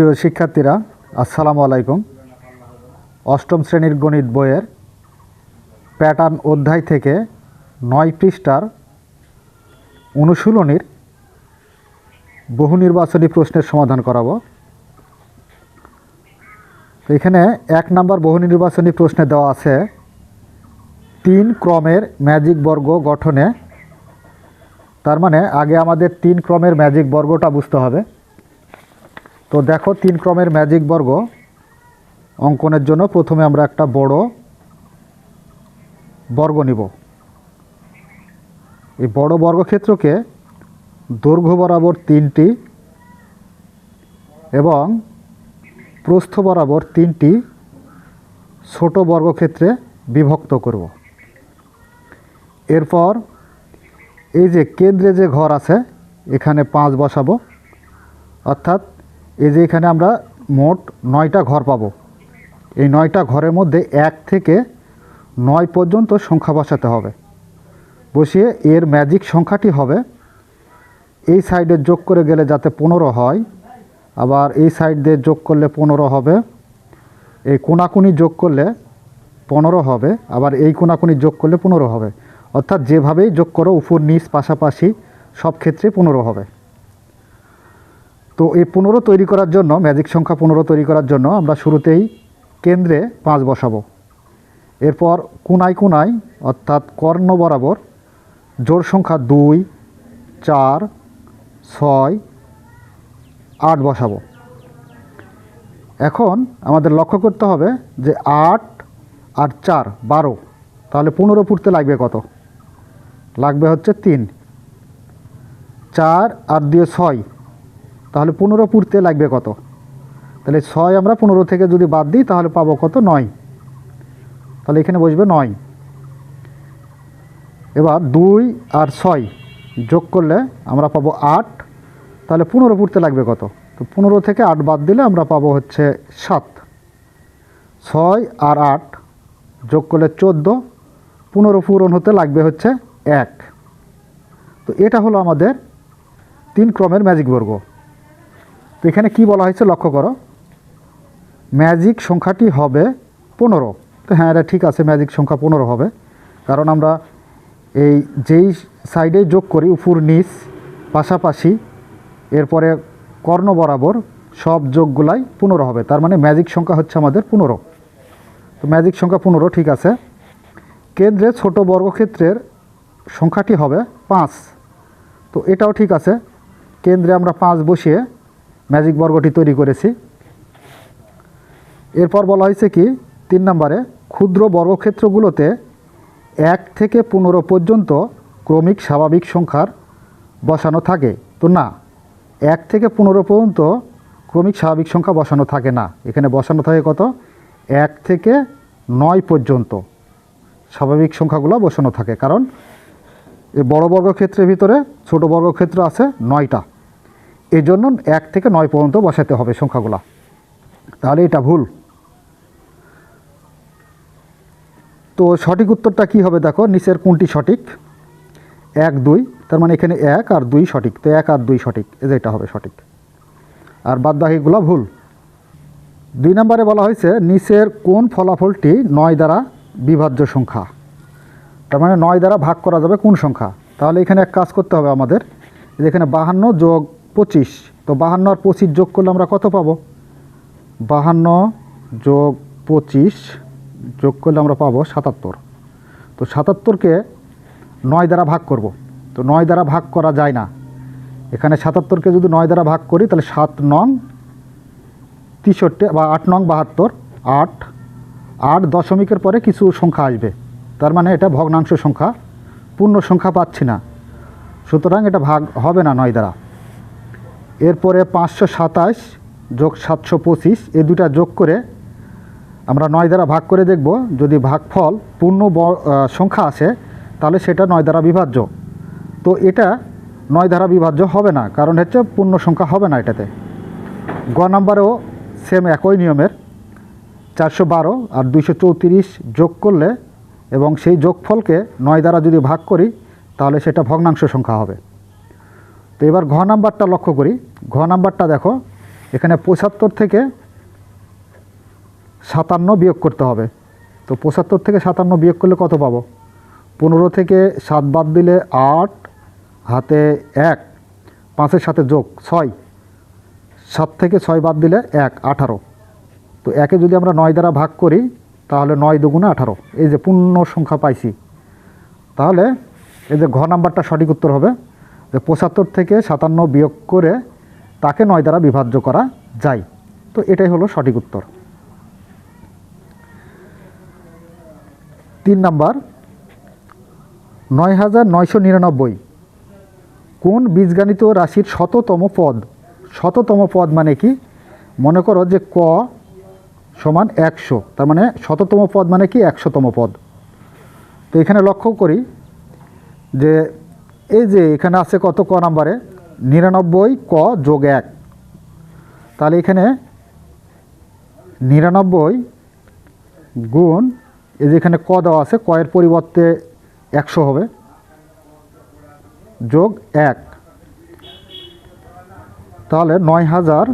প্রিয় শিক্ষার্থীরা, আসসালামু আলাইকুম। অষ্টম শ্রেণির গণিত বইয়ের প্যাটার্ন অধ্যায় থেকে নয় পৃষ্ঠার অনুশীলনীর বহু নির্বাচনী প্রশ্নের সমাধান করাবো। এখানে এক নাম্বার বহু নির্বাচনী প্রশ্নে দেওয়া আছে, তিন ক্রমের ম্যাজিক বর্গ গঠনে, তার মানে আগে আমাদের তিন ক্রমের ম্যাজিক বর্গটা বুঝতে হবে। তো দেখো, তিন ক্রমের ম্যাজিক বর্গ অঙ্কনের জন্য প্রথমে আমরা একটা বড় বর্গ নিব। এই বড় বর্গক্ষেত্রকে দৈর্ঘ্য বরাবর তিনটি এবং প্রস্থ বরাবর তিনটি ছোট বর্গক্ষেত্রে বিভক্ত করব। এরপর এই যে কেন্দ্রে যে ঘর আছে, এখানে পাঁচ বসাবো। অর্থাৎ এই যে এখানে আমরা মোট নয়টা ঘর পাবো। এই নয়টা ঘরের মধ্যে এক থেকে নয় পর্যন্ত সংখ্যা বসাতে হবে। বসিয়ে এর ম্যাজিক সংখ্যাটি হবে। এই সাইডে যোগ করে গেলে যাতে পনেরো হয়, আবার এই সাইড দিয়ে যোগ করলে পনেরো হবে। এই কোনাকুনি যোগ করলে পনেরো হবে, আবার এই কোনাকুনি যোগ করলে পনেরো হবে। অর্থাৎ যেভাবেই যোগ করো, উপর, নিচ, পাশাপাশি সব ক্ষেত্রে পনেরো হবে। তো এই পনেরো তৈরি করার জন্য, ম্যাজিক সংখ্যা পনেরো তৈরি করার জন্য আমরা শুরুতেই কেন্দ্রে পাঁচ বসাবো। এরপর কোনায় কোনায়, অর্থাৎ কর্ণ বরাবর, জোড় সংখ্যা দুই, চার, ছয়, আট বসাবো। এখন আমাদের লক্ষ্য করতে হবে যে আট আর চার বারো, তাহলে পনেরো ফুটতে লাগবে কত? লাগবে হচ্ছে তিন। চার আর দিয়ে ছয় তাহলে পনেরো পুড়তে লাগবে কত? তাহলে ছয় আমরা পনেরো থেকে যদি বাদ দিই, তাহলে পাবো কত? নয়। তাহলে এখানে বসবে নয়। এবার দুই আর ছয় যোগ করলে আমরা পাবো আট। তাহলে পনেরো পুড়তে লাগবে কত? তো পনেরো থেকে আট বাদ দিলে আমরা পাবো হচ্ছে সাত। ছয় আর আট যোগ করলে চোদ্দ। পনেরো পূরণ হতে লাগবে হচ্ছে এক। তো এটা হলো আমাদের তিন ক্রমের ম্যাজিক বর্গ। তো এখানে কি বলা হয়েছে লক্ষ্য করো। ম্যাজিক সংখ্যাটি হবে পনেরো। তো হ্যাঁ এটা ঠিক আছে, ম্যাজিক সংখ্যা পনেরো হবে। কারণ আমরা এই যেই সাইডে যোগ করি, উপর, নিচ, পাশাপাশি, এরপরে কর্ণ বরাবর সব যোগগুলাই পনেরো হবে। তার মানে ম্যাজিক সংখ্যা হচ্ছে আমাদের পনেরো। তো ম্যাজিক সংখ্যা পনেরো, ঠিক আছে। কেন্দ্রে ছোট বর্গক্ষেত্রের সংখ্যাটি হবে পাঁচ। তো এটাও ঠিক আছে। কেন্দ্রে আমরা পাঁচ বসিয়ে ম্যাজিক বর্গটি তৈরি করেছি। এরপর বলা হয়েছে কি, তিন নম্বরে ক্ষুদ্র বর্গক্ষেত্রগুলোতে এক থেকে পনেরো পর্যন্ত ক্রমিক স্বাভাবিক সংখ্যার বসানো থাকে। তো না, এক থেকে পনেরো পর্যন্ত ক্রমিক স্বাভাবিক সংখ্যা বসানো থাকে না। এখানে বসানো থাকে কত? এক থেকে নয় পর্যন্ত স্বাভাবিক সংখ্যাগুলো বসানো থাকে। কারণ এই বড় বর্গক্ষেত্রের ভিতরে ছোট বর্গক্ষেত্র আছে নয়টা। এই জন্য এক থেকে নয় পর্যন্ত বসাতে হবে সংখ্যাগুলা। তাহলে এটা ভুল। তো সঠিক উত্তরটা কি হবে দেখো? নিচের কোনটি সঠিক? এক, দুই, তার মানে এখানে এক আর দুই সঠিক। তো এক আর দুই সঠিক। এই যে এটা হবে সঠিক। আর বাদ বাকিগুলো ভুল। দুই নম্বরে বলা হয়েছে, নিচের কোন ফলাফলটি নয় দ্বারা বিভাজ্য সংখ্যা? তার মানে নয় দ্বারা ভাগ করা যাবে কোন সংখ্যা? তাহলে এখানে এক কাজ করতে হবে আমাদের। এখানে বাহান্ন যোগ পঁচিশ। তো বাহান্ন আর পঁচিশ যোগ করলে আমরা কত পাবো? বাহান্ন যোগ পঁচিশ যোগ করলে আমরা পাবো সাতাত্তর। তো সাতাত্তরকে নয় দ্বারা ভাগ করব। তো নয় দ্বারা ভাগ করা যায় না। এখানে সাতাত্তরকে যদি নয় দ্বারা ভাগ করি, তাহলে সাত নং তিষট্টি বা আট নং বাহাত্তর, আট আট দশমিকের পরে কিছু সংখ্যা আসবে। তার মানে এটা ভগ্নাংশ সংখ্যা, পূর্ণ সংখ্যা পাচ্ছি না। সুতরাং এটা ভাগ হবে না নয় দ্বারা। এরপরে পাঁচশো সাতাশ যোগ সাতশো পঁচিশ, এই দুটা যোগ করে আমরা নয় দ্বারা ভাগ করে দেখব। যদি ভাগফল পূর্ণ সংখ্যা আসে তাহলে সেটা নয় দ্বারা বিভাজ্য। তো এটা নয় দ্বারা বিভাজ্য হবে না, কারণ হচ্ছে পূর্ণ সংখ্যা হবে না এটাতে। গ নাম্বারেও সেম একই নিয়মের, চারশো বারো আর দুইশো চৌত্রিশ যোগ করলে এবং সেই যোগফলকে নয় দ্বারা যদি ভাগ করি, তাহলে সেটা ভগ্নাংশ সংখ্যা হবে। তো এবার ঘ নাম্বারটা লক্ষ্য করি। ঘ নাম্বারটা দেখো, এখানে পঁচাত্তর থেকে সাতান্ন বিয়োগ করতে হবে। তো পঁচাত্তর থেকে সাতান্ন বিয়োগ করলে কত পাবো? পনেরো থেকে সাত বাদ দিলে আট, হাতে এক, পাঁচের সাথে যোগ ছয়। সাত থেকে ছয় বাদ দিলে এক, আঠারো। তো একে যদি আমরা নয় দ্বারা ভাগ করি, তাহলে নয় দুগুণে আঠারো। এই যে পূর্ণ সংখ্যা পাইছি। তাহলে এই যে ঘ নাম্বারটা সঠিক উত্তর হবে। যে পঁচাত্তর থেকে সাতান্ন বিয়োগ করে তাকে নয় দ্বারা বিভাজ্য করা যায়। তো এটাই হলো সঠিক উত্তর। তিন নাম্বার, নয় হাজার নয়শো নিরানব্বই। কোন বীজগাণিত রাশির শততম পদ? শততম পদ মানে কি? মনে করো যে ক সমান একশো, তার মানে শততম পদ মানে কি? একশোতম পদ। তো এখানে লক্ষ্য করি যে এই যে এখানে আছে কত ক নাম্বারে? নিরানব্বই ক যোগ এক। তাহলে এখানে নিরানব্বই গুণ, এই যে এখানে ক দেওয়া আছে কয়ের পরিবর্তে একশো হবে। যোগ এক। তাহলে নয় হাজার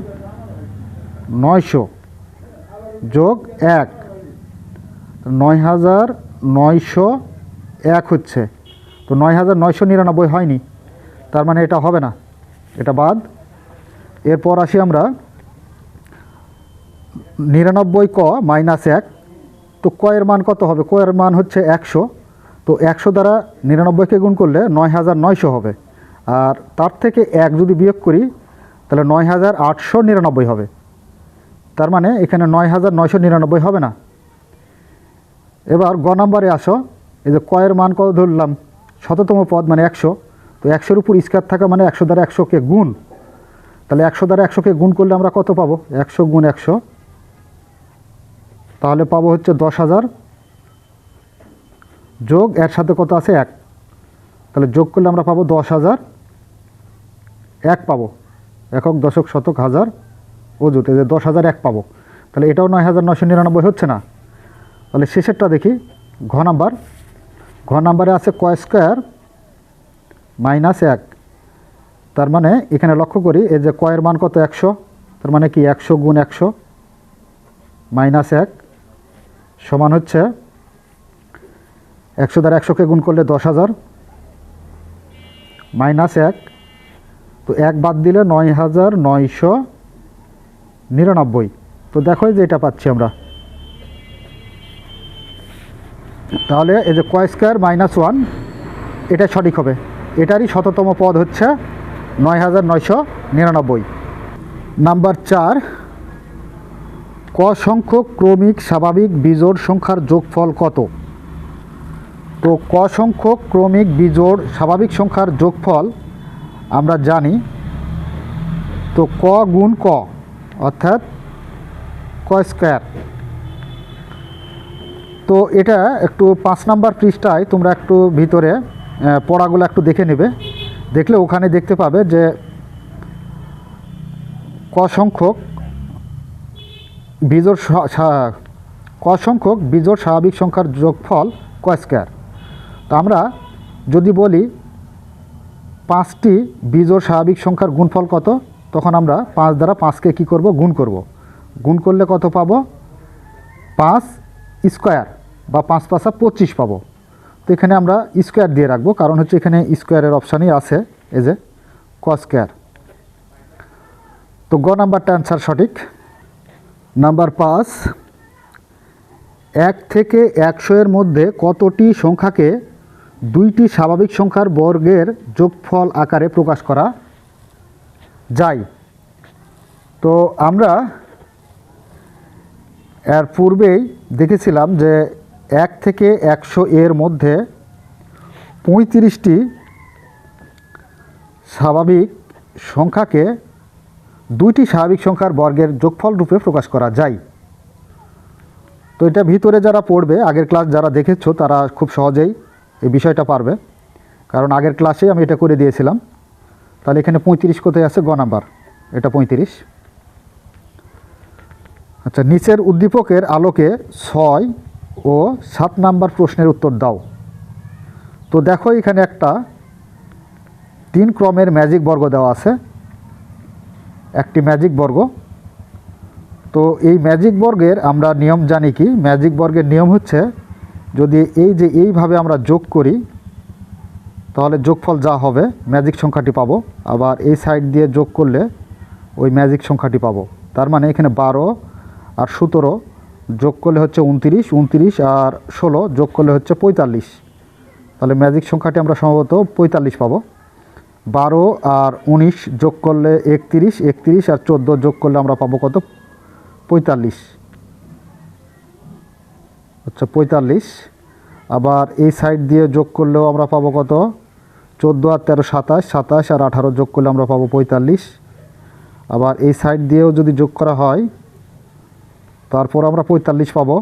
নয়শো যোগ এক। নয় হাজার নয়শো এক হচ্ছে। তো নয় হাজার নয়শো নিরানব্বই হয়নি। তার মানে এটা হবে না। এটা বাদ। এরপর আসি আমরা নিরানব্বই ক মাইনাস এক। তো কয়ের মান কত হবে? কয়ের মান হচ্ছে একশো। তো একশো দ্বারা নিরানব্বইকে গুণ করলে নয় হাজার নয়শো হবে। আর তার থেকে এক যদি বিয়োগ করি, তাহলে নয় হাজার আটশো নিরানব্বই হবে। তার মানে এখানে নয় হাজার নয়শো নিরানব্বই হবে না। এবার গ নাম্বারে আসো। এই যে কয়ের মান কত ধরলাম? শততম পদ মানে একশো। তো একশোর উপর স্কোয়ার থাকা মানে একশো দ্বারা একশোকে গুণ। তাহলে একশো দ্বারা একশোকে গুণ করলে আমরা কত পাবো? একশো গুণ একশো। তাহলে পাবো হচ্ছে দশ হাজার। যোগ, এর সাথে কত আছে? এক। তাহলে যোগ করলে আমরা পাবো দশ হাজার। এক পাবো। একক, দশক, শতক, হাজার। এই যে দশ হাজার এক পাবো। তাহলে এটাও নয় হাজার নশো নিরানব্বই হচ্ছে না। তাহলে শেষেরটা দেখি। ঘ নাম্বার। ঘ নাম্বারে আছে ক স্কোয়ার মাইনাস এক। তার মানে এখানে লক্ষ্য করি, এই যে কয়ের মান কত একশো? তার মানে কি একশো গুণ একশো মাইনাস এক সমান হচ্ছে একশো দ্বারা একশোকে গুণ করলে দশ হাজার মাইনাস এক। তো এক বাদ দিলে নয় হাজার নয়শো নিরানব্বই। তো দেখো যে এটা পাচ্ছি আমরা। তাহলে এই যে কয় স্কোয়ার মাইনাস ওয়ান এটা সঠিক হবে। এটারই শততম পদ হচ্ছে নয় হাজার নয়শো নিরানব্বই। নাম্বার চার, ক সংখ্যক ক্রমিক স্বাভাবিক বিজোড় সংখ্যার যোগফল কত? তো ক সংখ্যক ক্রমিক বিজোড় স্বাভাবিক সংখ্যার যোগফল আমরা জানি, তো ক গুণ ক, অর্থাৎ ক স্কোয়ার তো এটা একটু পাঁচ নাম্বার পৃষ্ঠায় তোমরা একটু ভিতরে পড়াগুলো একটু দেখে নেবে। দেখলে ওখানে দেখতে পাবে যে ক সংখ্যক স- ক সংখ্যক স্বাভাবিক সংখ্যার যোগফল ক স্কোয়ার। তো আমরা যদি বলি পাঁচটি বিজোড় স্বাভাবিক সংখ্যার গুণফল কত, তখন আমরা পাঁচ দ্বারা পাঁচকে কী করব? গুণ করব। গুণ করলে কত পাবো? পাঁচ স্কোয়ার বা পাঁচ পাঁচা পঁচিশ পাবো। তো এখানে আমরা স্কোয়ার দিয়ে রাখব, কারণ হচ্ছে এখানে স্কোয়ারের অপশানই আছে, এই যে স্কোয়ার তো গ নাম্বারটা অ্যান্সার সঠিক। নাম্বার পাঁচ, এক থেকে একশো এর মধ্যে কতটি সংখ্যাকে দুইটি স্বাভাবিক সংখ্যার বর্গের যোগফল আকারে প্রকাশ করা যায়? তো আমরা এর পূর্বেই দেখেছিলাম যে এক থেকে একশো এর মধ্যে পঁয়ত্রিশটি স্বাভাবিক সংখ্যাকে দুইটি স্বাভাবিক সংখ্যার বর্গের যোগফল রূপে প্রকাশ করা যায়। তো এটা ভিতরে যারা পড়বে, আগের ক্লাস যারা দেখেছ, তারা খুব সহজেই এই বিষয়টা পারবে। কারণ আগের ক্লাসেই আমি এটা করে দিয়েছিলাম। তাহলে এখানে পঁয়ত্রিশ কোথায় আছে? গ নাম্বার। এটা পঁয়ত্রিশ। আচ্ছা নিচের উদ্দীপকের আলোকে ছয় ও সাত নাম্বার প্রশ্নের উত্তর দাও। তো দেখো এখানে একটা, তিন ক্রমের ম্যাজিক বর্গ দেওয়া আছে। একটি ম্যাজিক বর্গ। তো এই ম্যাজিক বর্গের আমরা নিয়ম জানি কি? ম্যাজিক বর্গের নিয়ম হচ্ছে, যদি এই যে এইভাবে আমরা যোগ করি, তাহলে যোগফল যা হবে, ম্যাজিক সংখ্যাটি পাবো। আবার এই সাইড দিয়ে যোগ করলে ওই ম্যাজিক সংখ্যাটি পাবো। তার মানে এখানে বারো আর সতেরো যোগ করলে হচ্ছে উনতিরিশ উনতিরিশ আর ষোলো যোগ করলে হচ্ছে পঁয়তাল্লিশ। তাহলে ম্যাজিক সংখ্যাটি আমরা সম্ভবত পঁয়তাল্লিশ পাবো। বারো আর উনিশ যোগ করলে একতিরিশ একতিরিশ আর চোদ্দ যোগ করলে আমরা পাবো কত? পঁয়তাল্লিশ। আচ্ছা পঁয়তাল্লিশ। আবার এই সাইড দিয়ে যোগ করলেও আমরা পাবো কত? চোদ্দ আর তেরো সাতাশ সাতাশ আর আঠারো যোগ করলে আমরা পাবো পঁয়তাল্লিশ। আবার এই সাইড দিয়েও যদি যোগ করা হয় তারপর আমরা পঁয়তাল্লিশ পাবো।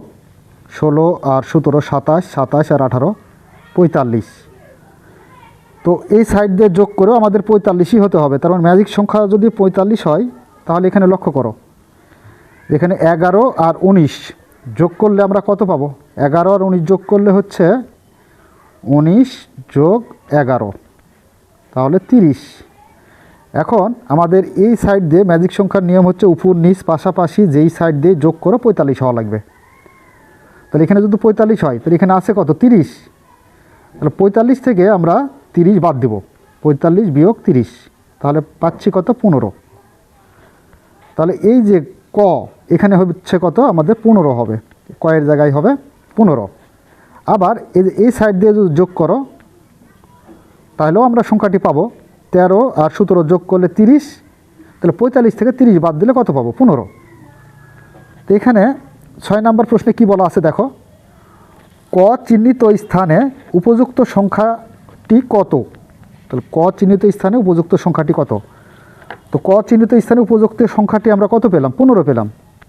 ষোলো আর সতেরো, সাতাশ সাতাশ আর আঠারো, পঁয়তাল্লিশ। তো এই সাইড দিয়ে যোগ করেও আমাদের পঁয়তাল্লিশই হতে হবে। তার মানে ম্যাজিক সংখ্যা যদি পঁয়তাল্লিশ হয়, তাহলে এখানে লক্ষ্য করো। এখানে এগারো আর উনিশ যোগ করলে আমরা কত পাবো? এগারো আর উনিশ যোগ করলে হচ্ছে উনিশ যোগ এগারো। তাহলে তিরিশ। এখন আমাদের এই সাইড দিয়ে ম্যাজিক সংখ্যার নিয়ম হচ্ছে উপর, নিচ, পাশাপাশি যেই সাইড দিয়ে যোগ করে পঁয়তাল্লিশ হওয়া লাগবে। তাহলে এখানে যদি পঁয়তাল্লিশ হয়, তাহলে এখানে আছে কত? তিরিশ। তাহলে পঁয়তাল্লিশ থেকে আমরা তিরিশ বাদ দেব। পঁয়তাল্লিশ বিয়োগ তিরিশ। তাহলে পাচ্ছি কত? পনেরো। তাহলে এই যে ক, এখানে হচ্ছে কত? আমাদের পনেরো হবে। কয়ের জায়গায় হবে পনেরো। আবার এই সাইড দিয়ে যদি যোগ করো, তাহলেও আমরা সংখ্যাটি পাবো। তেরো আর সতেরো যোগ করলে তিরিশ, তাহলে পঁয়তাল্লিশ থেকে তিরিশ বাদ দিলে কত পাবো? পনেরো। তো এখানে ছয় নম্বর প্রশ্নে কি বলা আছে দেখো? ক চিহ্নিত স্থানে উপযুক্ত সংখ্যাটি কত? তাহলে ক চিহ্নিত স্থানে উপযুক্ত সংখ্যাটি কত? তো ক চিহ্নিত স্থানে উপযুক্ত সংখ্যাটি আমরা কত পেলাম? পনেরো পেলাম।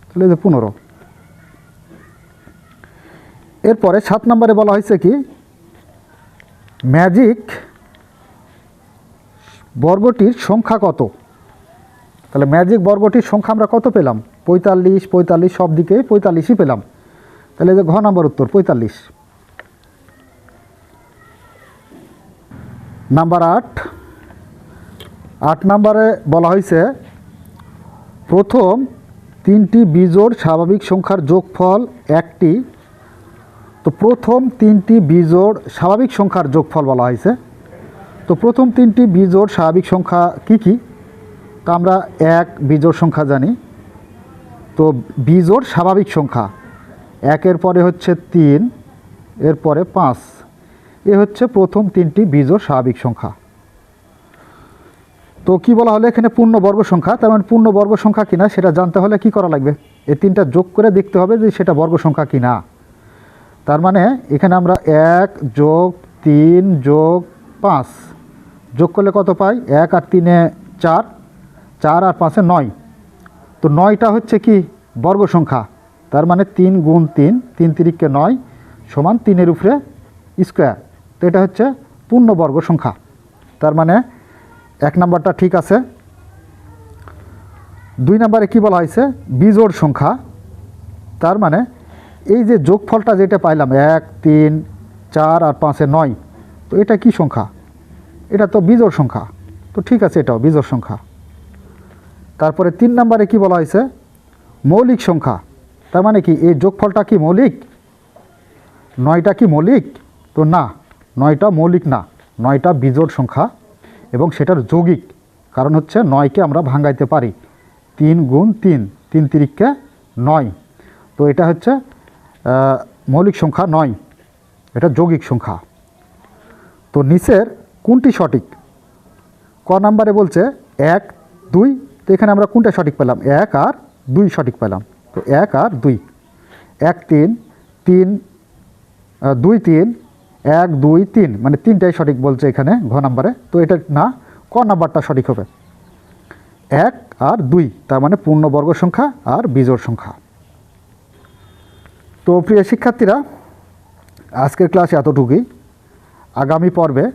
তাহলে যে পনেরো। এরপরে সাত নম্বরে বলা হয়েছে কি? ম্যাজিক বর্গটির সংখ্যা কত? তাহলে ম্যাজিক বর্গটির সংখ্যা আমরা কত পেলাম? পঁয়তাল্লিশ পঁয়তাল্লিশ, সব দিকে পঁয়তাল্লিশই পেলাম। তাহলে যে ঘ নম্বর উত্তর, পঁয়তাল্লিশ। নাম্বার আট। আট নাম্বারে বলা হয়েছে, প্রথম তিনটি বিজোড় স্বাভাবিক সংখ্যার যোগফল একটি। তো প্রথম তিনটি বিজোড় স্বাভাবিক সংখ্যার যোগফল বলা হয়েছে। তো প্রথম তিনটি বিজোড় স্বাভাবিক সংখ্যা কি কি? তো আমরা এক বিজোড় সংখ্যা জানি। তো বিজোড় স্বাভাবিক সংখ্যা। একের পরে হচ্ছে তিন, এরপরে পাঁচ। এ হচ্ছে প্রথম তিনটি বিজোড় স্বাভাবিক সংখ্যা। তো কি বলা হলো এখানে পূর্ণবর্গ সংখ্যা? তার মানে পূর্ণবর্গ সংখ্যা কিনা সেটা জানতে হলে কি করা লাগবে? এই তিনটা যোগ করে দেখতে হবে যে সেটা বর্গ সংখ্যা কিনা। তার মানে এখানে আমরা এক যোগ তিন যোগ পাঁচ। যোগ করলে কত পাই? এক আর তিনে চার চার আর পাঁচে নয়। তো নয়টা হচ্ছে কি? বর্গ সংখ্যা। তার মানে তিন গুণ তিন তিন তিরিককে নয় সমান তিনের উপরে স্কোয়ার তো এটা হচ্ছে পূর্ণবর্গ সংখ্যা। তার মানে এক নাম্বারটা ঠিক আছে। দুই নম্বরে কি বলা হয়েছে? বিজোড় সংখ্যা। তার মানে এই যে যোগফলটা যেটা পাইলাম, এক, তিন, চার আর পাঁচে নয়, তো এটা কি সংখ্যা? এটা তো বিজোড় সংখ্যা। তো ঠিক আছে এটাও বিজোড় সংখ্যা। তারপরে তিন নম্বরে কি বলা হয়েছে? মৌলিক সংখ্যা। তার মানে কি? এই যোগফলটা কি মৌলিক? নয়টা কি মৌলিক? তো না, নয়টা মৌলিক না। নয়টা বিজোড় সংখ্যা এবং সেটার যৌগিক। কারণ হচ্ছে নয়কে আমরা ভাঙাইতে পারি। তিন গুণ তিন তিন তিরিককে নয়। তো এটা হচ্ছে মৌলিক সংখ্যা নয়। এটা যৌগিক সংখ্যা। তো নিচের কোনটি সঠিক? ক নাম্বারে বলছে এক, দুই, তো এখানে আমরা কোনটা সঠিক পেলাম? এক আর দুই সঠিক পেলাম। তো এক আর দুই। এক তিন তিন দুই তিন, এক, দুই, তিন। মানে তিনটাই সঠিক বলছে এখানে ঘ নাম্বারে। তো এটা না, ক নাম্বারটা সঠিক হবে? এক আর দুই, তার মানে পূর্ণবর্গ সংখ্যা আর বিজোড় সংখ্যা। তো প্রিয় শিক্ষার্থীরা, আজকের ক্লাস এতটুকুই। আগামী পর্বে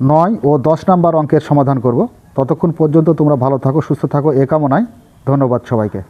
নয় ও দশ নাম্বার অঙ্কের সমাধান করব। ততক্ষণ পর্যন্ত তোমরা ভালো থাকো, সুস্থ থাকো, এ কামনায় ধন্যবাদ সবাইকে।